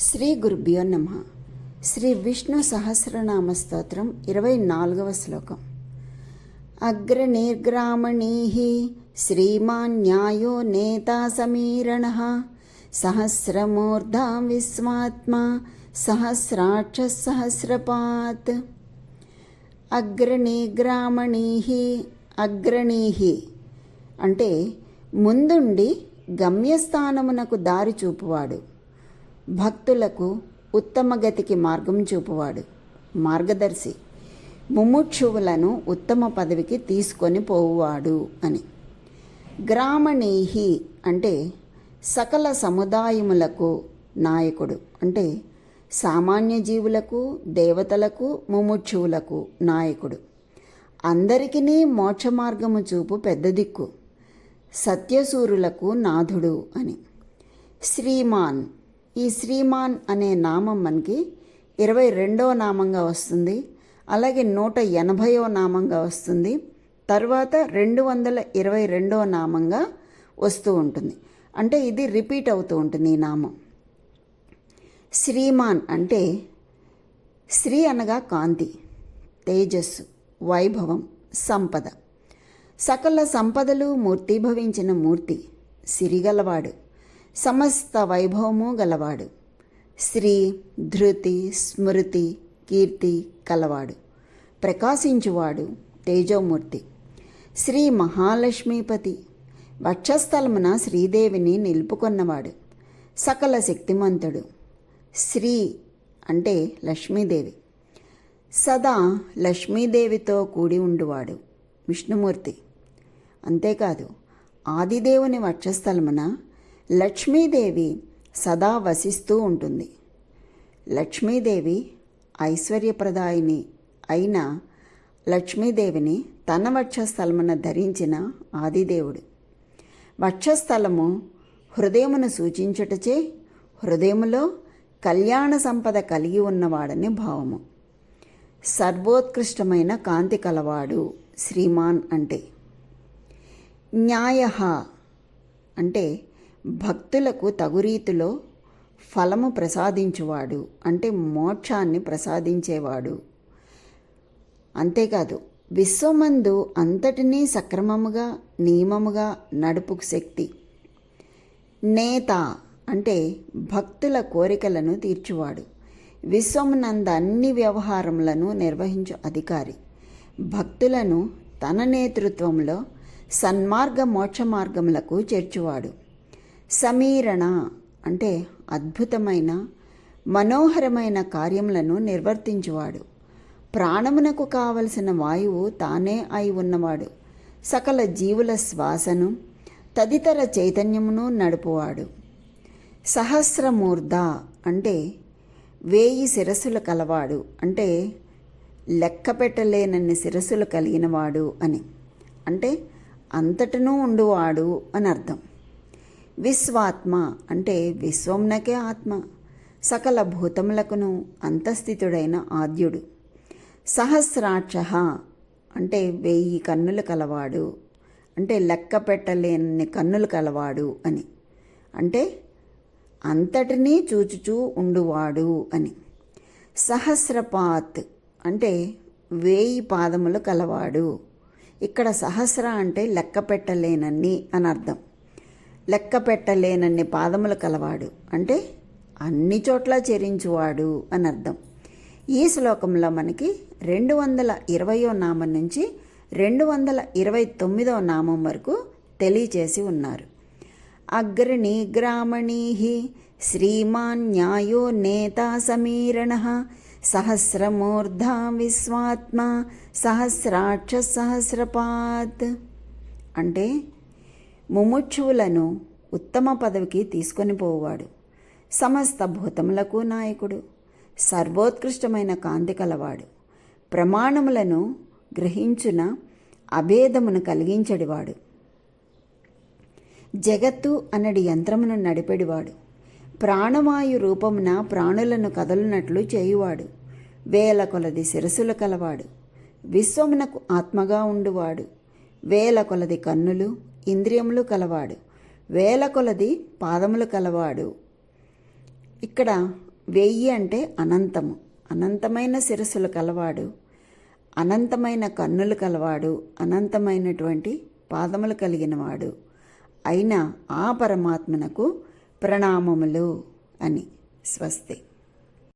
శ్రీ గురుభ్యో నమ. శ్రీ విష్ణు సహస్రనామ స్తోత్రం ఇరవై నాలుగవ శ్లోకం. అగ్రనిర్గ్రామణీ శ్రీమాన్ న్యాయో నేతా సమీరణ సహస్రమూర్ధ విశ్వాత్మ సహస్రాక్ష సహస్రపాత్ అగ్రనిగ్రామణీ అగ్రణీ అంటే ముందుండి గమ్యస్థానమునకు దారి చూపువాడు. భక్తులకు ఉత్తమ గతికి మార్గం చూపువాడు. మార్గదర్శి. ముముక్షువులను ఉత్తమ పదవికి తీసుకొని పోవువాడు అని. గ్రామణీహి అంటే సకల సముదాయములకు నాయకుడు. అంటే సామాన్య జీవులకు దేవతలకు ముముక్షువులకు నాయకుడు. అందరికీ మోక్ష మార్గము చూపు పెద్ద దిక్కు సత్యసూరులకు నాథుడు అని. శ్రీమాన్. ఈ శ్రీమాన్ అనే నామం మనకి ఇరవై రెండవ నామంగా వస్తుంది. అలాగే నూట ఎనభైవ నామంగా వస్తుంది. తర్వాత రెండు వందల ఇరవై రెండవ నామంగా వస్తూ ఉంటుంది. అంటే ఇది రిపీట్ అవుతూ ఉంటుంది ఈ నామం. శ్రీమాన్ అంటే శ్రీ అనగా కాంతి తేజస్సు వైభవం సంపద. సకల సంపదలు మూర్తిభవించిన మూర్తి సిరిగలవాడు. సమస్త వైభవము గలవాడు. శ్రీ ధృతి స్మృతి కీర్తి కలవాడు. ప్రకాశించువాడు తేజోమూర్తి. శ్రీ మహాలక్ష్మీపతి. వక్షస్థలమున శ్రీదేవిని నిలుపుకొన్నవాడు. సకల శక్తిమంతుడు. శ్రీ అంటే లక్ష్మీదేవి. సదా లక్ష్మీదేవితో కూడి ఉండువాడు విష్ణుమూర్తి. అంతేకాదు ఆదిదేవుని వక్షస్థలమున లక్ష్మీదేవి సదా వసిస్తూ ఉంటుంది. లక్ష్మీదేవి ఐశ్వర్యప్రదాయిని అయిన లక్ష్మీదేవిని తన వక్షస్థలమున ధరించిన ఆదిదేవుడు. వక్షస్థలము హృదయమును సూచించుటచే హృదయములో కళ్యాణ సంపద కలిగి ఉన్నవాడని భావము. సర్వోత్కృష్టమైన కాంతి కలవాడు శ్రీమాన్ అంటే. న్యాయ అంటే భక్తులకు తగురీతిలో ఫలము ప్రసాదించువాడు అంటే మోక్షాన్ని ప్రసాదించేవాడు. అంతేకాదు విశ్వమందు అంతటినీ సక్రమముగా నియమముగా నడుపుకు శక్తి. నేత అంటే భక్తుల కోరికలను తీర్చువాడు. విశ్వమునంద అన్ని వ్యవహారములను నిర్వహించు అధికారి. భక్తులను తన నేతృత్వంలో సన్మార్గ మోక్ష మార్గములకు చేర్చువాడు. సమీరణ అంటే అద్భుతమైన మనోహరమైన కార్యములను నిర్వర్తించువాడు. ప్రాణమునకు కావలసిన వాయువు తానే అయి ఉన్నవాడు. సకల జీవుల శ్వాసను తదితర చైతన్యమును నడుపువాడు. సహస్రమూర్ధ అంటే వేయి శిరస్సులు కలవాడు అంటే లెక్క పెట్టలేనన్ని శిరస్సులు కలిగినవాడు అని. అంటే అంతటనూ ఉండువాడు అని అర్థం. విశ్వాత్మ అంటే విశ్వంనకే ఆత్మ. సకల భూతములకును అంతస్థితుడైన ఆద్యుడు. సహస్రాక్ష అంటే వెయ్యి కన్నులు కలవాడు. అంటే లెక్క పెట్టలేని కన్నులు కలవాడు అని. అంటే అంతటినీ చూచుచూ ఉండువాడు అని. సహస్రపాత్ అంటే వేయి పాదములు కలవాడు. ఇక్కడ సహస్ర అంటే లెక్క పెట్టలేనన్ని అని అర్థం. లెక్క పెట్టలేనన్ని పాదములు కలవాడు. అంటే అన్ని చోట్ల చెరించువాడు అని అర్థం. ఈ శ్లోకంలో మనకి రెండు వందల ఇరవయో నామం నుంచి రెండు వందల ఇరవై తొమ్మిదో నామం వరకు తెలియచేసి ఉన్నారు. అగ్రణి గ్రామణీ శ్రీమాన్ న్యాయో నేతా సమీరణ సహస్రమూర్ధ విశ్వాత్మ సహస్రాక్ష సహస్రపాత్. అంటే ముముక్షువులను ఉత్తమ పదవికి తీసుకొని పోవాడు సమస్త భూతములకు నాయకుడు సర్వోత్కృష్టమైన కాంతి కలవాడు. ప్రమాణములను గ్రహించున అభేదమును కలిగించడివాడు. జగత్తు అనడి యంత్రమును నడిపెడివాడు. ప్రాణవాయు రూపమున ప్రాణులను కదలునట్లు చేయువాడు. వేల కొలది శిరసులు కలవాడు. విశ్వమునకు ఆత్మగా ఉండువాడు. వేల కొలది కన్నులు ఇంద్రియములు కలవాడు. వేల కొలది పాదములు కలవాడు. ఇక్కడ వెయ్యి అంటే అనంతము. అనంతమైన శిరస్సులు కలవాడు. అనంతమైన కన్నులు కలవాడు. అనంతమైనటువంటి పాదములు కలిగినవాడు. అయిన ఆ పరమాత్మనకు ప్రణామములు అని స్వస్తి.